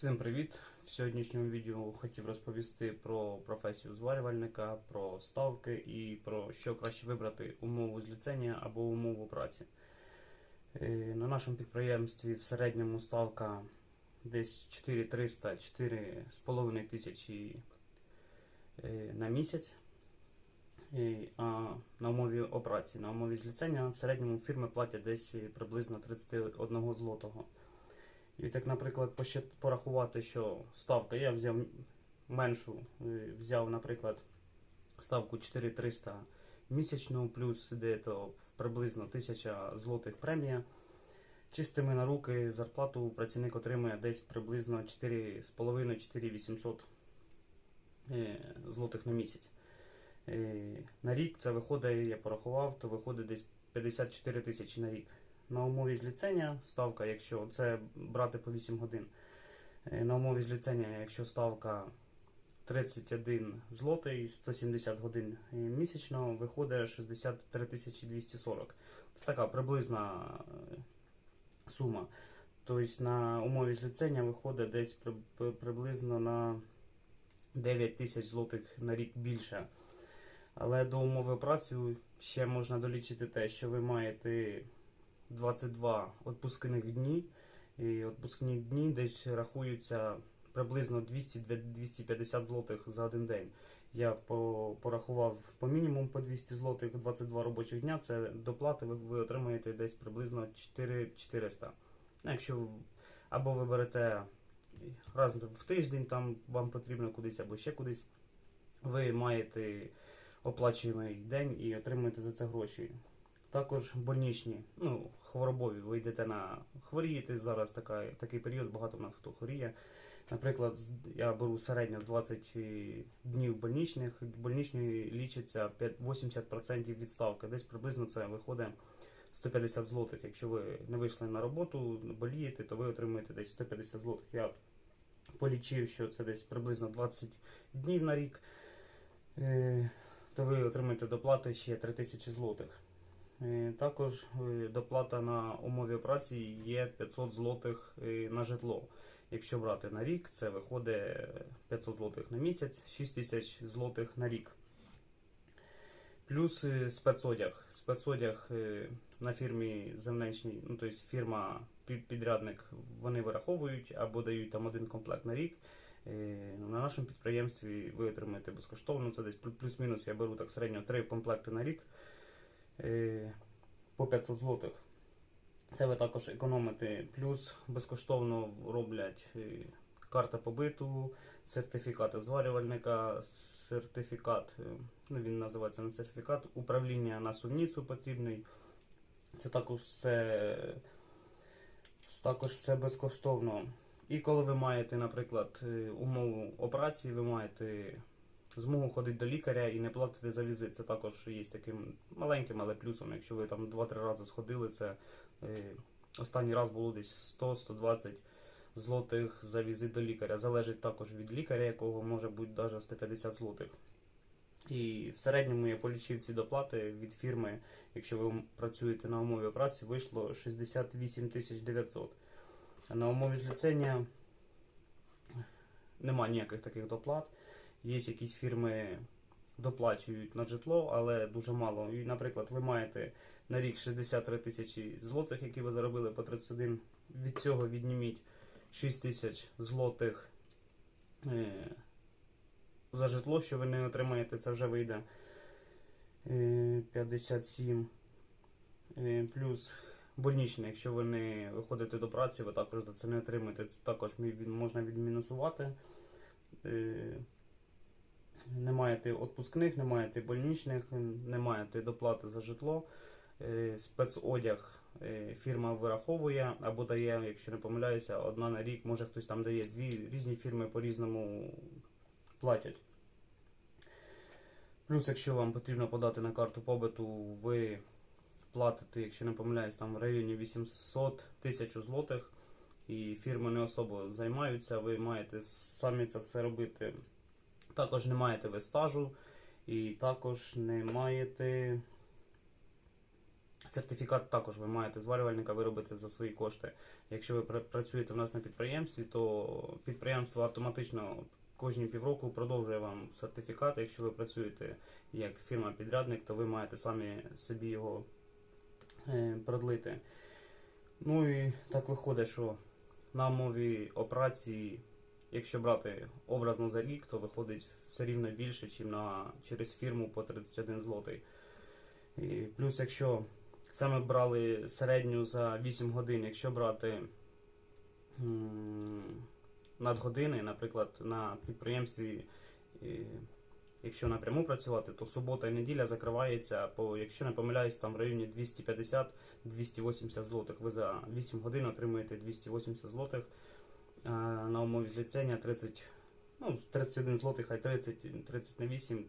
Всім привіт! В сьогоднішньому відео хотів розповісти про професію зварювальника, про ставки і про що краще вибрати умову зліцення або умову праці. Е, На нашому підприємстві в середньому ставка десь 4300 4,5 тисячі е, на місяць. Е, А на умові операції, на умові зліцення в середньому фірми платять десь приблизно 31 злотого. І так, наприклад, порахувати, що ставка, я взяв меншу, е, взяв, наприклад, ставку 4300 місячну, плюс де то приблизно 1000 злотих премія. Чистими на руки зарплату працівник отримує десь приблизно 4,5-4800 е, злотих на місяць. Е, На рік це виходить, я порахував, то виходить десь 54 тисячі на рік. На умові зліцення ставка, якщо це брати по 8 годин. е, На умові зліцення, якщо ставка 31 злотий, 170 годин е, місячно, виходить 63 240. Це така приблизна е, сума. Тобто на умові зліцення виходить десь при- при- приблизно на 9 тисяч злотих на рік більше. Але до умови праці ще можна долічити те, що ви маєте 22 відпускних дні. І відпускні дні десь рахуються приблизно 200-250 злотих за один день. Я по, порахував по мінімум по 200 злотих 22 робочих дня. Це доплати ви, ви отримаєте десь приблизно 4400. Ну, Якщо або ви берете раз в тиждень, там вам потрібно кудись або ще кудись, ви маєте оплачуємий день і отримуєте за це гроші. Також больничні, ну, хворобові, ви йдете на хворієте. Зараз така, такий період, багато в нас хто хворіє. Наприклад, я беру середньо 20 днів больничних. Больничні лічаться 5 80% відставки. Десь приблизно це виходить 150 злотих. Якщо ви не вийшли на роботу, болієте, то ви отримуєте десь 150 злотих. Я полічив, що це десь приблизно 20 днів на рік. Е, То ви отримаєте доплати ще 3000 злотих. Е, Також е, доплата на умові праці є 500 злотих е, на житло. Якщо брати на рік, це виходить 500 злотих на місяць, 6000 злотих на рік. Плюс спецодяг. Спецодяг на фірмі земничній, ну тобто фірма підрядник, вони вираховують або дають там один комплект на рік. Е, На нашому підприємстві ви отримаєте безкоштовно, це десь плюс-мінус, я беру так середньо 3 комплекти на рік по 500 злотих. Це ви також економите. Плюс безкоштовно роблять е, карта побиту, сертифікати зварювальника, сертифікат, е, ну він називається не сертифікат, управління на сувніцу потрібний. Це також все, також все безкоштовно. І коли ви маєте, наприклад, е, умову операції, ви маєте змогу ходити до лікаря і не платити за візит. Це також є таким маленьким, але плюсом. Якщо ви там 2-3 рази сходили, це е, останній раз було десь 100-120 злотих за візит до лікаря. Залежить також від лікаря, якого може бути навіть 150 злотих. І в середньому я полічив ці доплати від фірми, якщо ви працюєте на умові праці, вийшло 68 900. На умові зліцення немає ніяких таких доплат. Є якісь фірми доплачують на житло, але дуже мало. І, наприклад, ви маєте на рік 63 тисячі злотих, які ви заробили по 31. Від цього відніміть 6 тисяч злотих е, за житло, що ви не отримаєте, це вже вийде е, 57. Е, плюс больничний, якщо ви не виходите до праці, ви також за це не отримаєте. Це також можна відмінусувати. Не маєте відпускних, не маєте больничних, не маєте доплати за житло. Е, Спецодяг е, фірма вираховує або дає, якщо не помиляюся, одна на рік, може хтось там дає дві різні фірми по-різному платять. Плюс, якщо вам потрібно подати на карту побиту, ви платите, якщо не помиляюсь, там в районі 800 тисяч злотих, і фірми не особо займаються, ви маєте самі це все робити. Також не маєте ви стажу, і також не маєте Сертифікат також ви маєте зварювальника виробити за свої кошти. Якщо ви працюєте в нас на підприємстві, то підприємство автоматично кожні півроку продовжує вам сертифікат. Якщо ви працюєте як фірма-підрядник, то ви маєте самі собі його е, продлити. Ну і так виходить, що на мові операції, якщо брати образно за рік, то виходить все рівно більше, ніж на, через фірму по 31 злотий. І плюс, якщо це ми брали середню за 8 годин, якщо брати надгодини, наприклад, на підприємстві, якщо напряму працювати, то субота і неділя закривається по, якщо не помиляюсь, там в районі 250-280 злотих. Ви за 8 годин отримуєте 280 злотих. На умові зліцення 30, ну, 31 злотих, хай 30, 30 на 8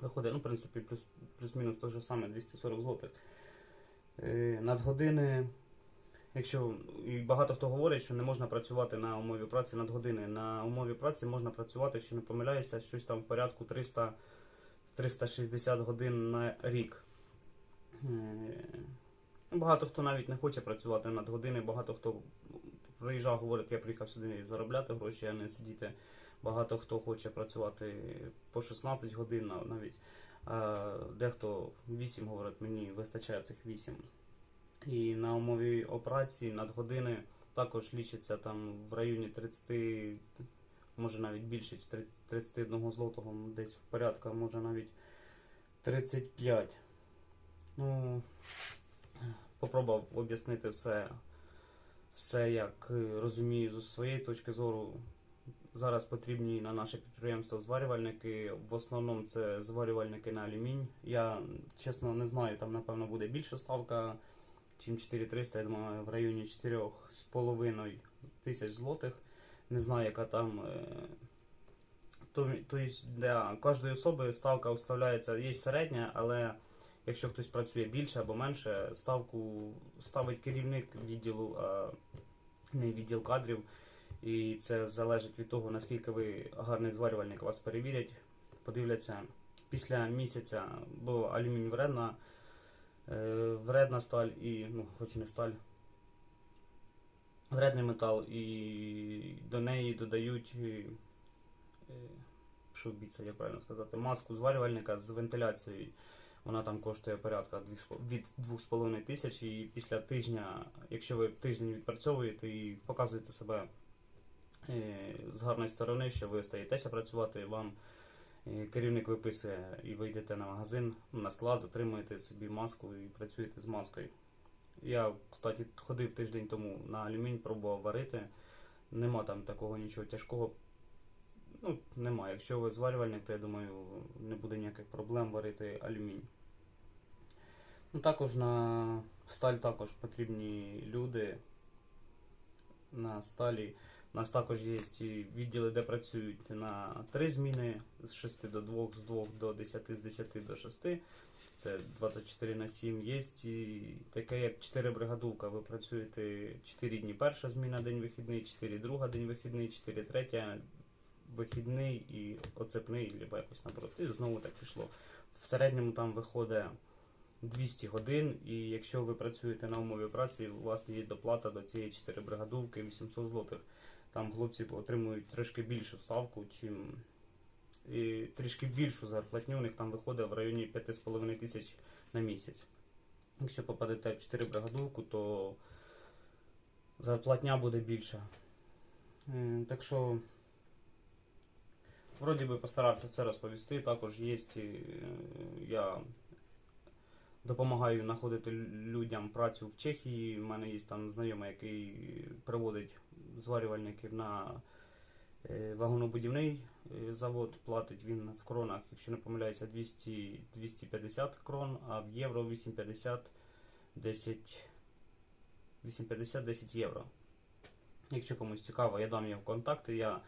виходить, ну, в принципі, плюс, плюс-мінус те ж саме 240 злотих. Е, Надгодини, якщо і багато хто говорить, що не можна працювати на умові праці надгодини. На умові праці можна працювати, якщо не помиляюся, щось там в порядку 300, 360 годин на рік. Е, ну, Багато хто навіть не хоче працювати надгодини, багато хто приїжджав, говорить, я приїхав сюди заробляти гроші, а не сидіти. Багато хто хоче працювати по 16 годин навіть. А дехто 8 говорить, мені вистачає цих 8. І на умові операції надгодини також лічиться там в районі 30, може навіть більше, 31 злотого, десь в порядку, може навіть 35. Ну, попробував об'яснити все, все як е, розумію з своєї точки зору. Зараз потрібні на наше підприємство зварювальники. В основному це зварювальники на алюмінь. Я чесно не знаю, там напевно буде більша ставка, чим 4300, я думаю, в районі 4,5 тисяч злотих. Не знаю, яка там. е, Тобто для кожної особи ставка вставляється, є середня, але якщо хтось працює більше або менше, ставку ставить керівник відділу, а не відділ кадрів. І це залежить від того, наскільки ви гарний зварювальник, вас перевірять, подивляться після місяця, бо алюмінь вредна, е, вредна сталь і, ну, хоч не сталь, вредний метал, і до неї додають, е, що бійця, як правильно сказати, маску зварювальника з вентиляцією. Вона там коштує порядка від 2,5 тисяч, і після тижня, якщо ви тиждень відпрацьовуєте і показуєте себе е, з гарної сторони, що ви остаєтеся працювати, вам е, керівник виписує і ви йдете на магазин, на склад, отримуєте собі маску і працюєте з маскою. Я, кстати, ходив тиждень тому на алюмінь, пробував варити. Нема там такого нічого тяжкого. Ну, нема. Якщо ви зварювальник, то я думаю, не буде ніяких проблем варити алюмінь. Ну, також на сталь також потрібні люди. На сталі у нас також є відділи, де працюють на три зміни з 6 до 2, з 2 до 10, з 10 до 6. Це 24 на 7. Є і таке як 4 бригадувка. Ви працюєте 4 дні перша зміна, день вихідний, 4 друга день вихідний, 4 третя вихідний і оцепний, або якось наоборот. І знову так пішло. В середньому там виходить 200 годин, і якщо ви працюєте на умові праці, у вас є доплата до цієї 4 бригадувки 800 злотих. Там хлопці отримують трішки більшу ставку, чим і трішки більшу зарплатню. У них там виходить в районі 5,5 тисяч на місяць. Якщо попадете в 4 бригадувку, то зарплатня буде більша. Так що, вроді би постарався все розповісти. Також є, е, я допомагаю знаходити людям працю в Чехії. У мене є там знайомий, який приводить зварювальників на е, вагонобудівний е, завод. Платить він в кронах, якщо не помиляюся, 200, 250 крон, а в євро 8,50 10 8,50 10 євро. Якщо комусь цікаво, я дам його контакти. Я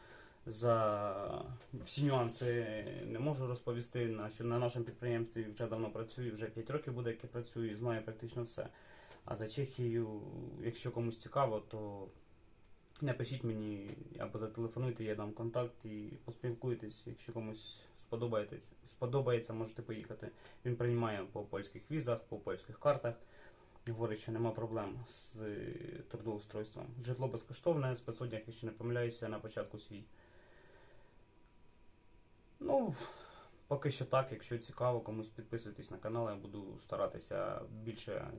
за всі нюанси не можу розповісти. На, що на нашому підприємстві вже давно працюю, вже 5 років буде, як я працюю, знаю практично все. А за Чехію, якщо комусь цікаво, то напишіть мені або зателефонуйте, я дам контакт і поспілкуйтесь, якщо комусь сподобається, сподобається, можете поїхати. Він приймає по польських візах, по польських картах. говорить, що нема проблем з трудоустройством. Житло безкоштовне, спецодяг, якщо не помиляюся, на початку свій. Ну, поки що так, якщо цікаво, комусь підписуйтесь на канал, я буду старатися більше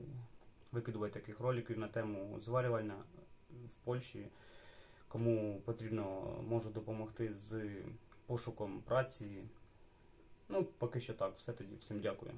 викидувати таких роликів на тему зварювання в Польщі. Кому потрібно, можу допомогти з пошуком праці. Ну, поки що так, все тоді. Всім дякую.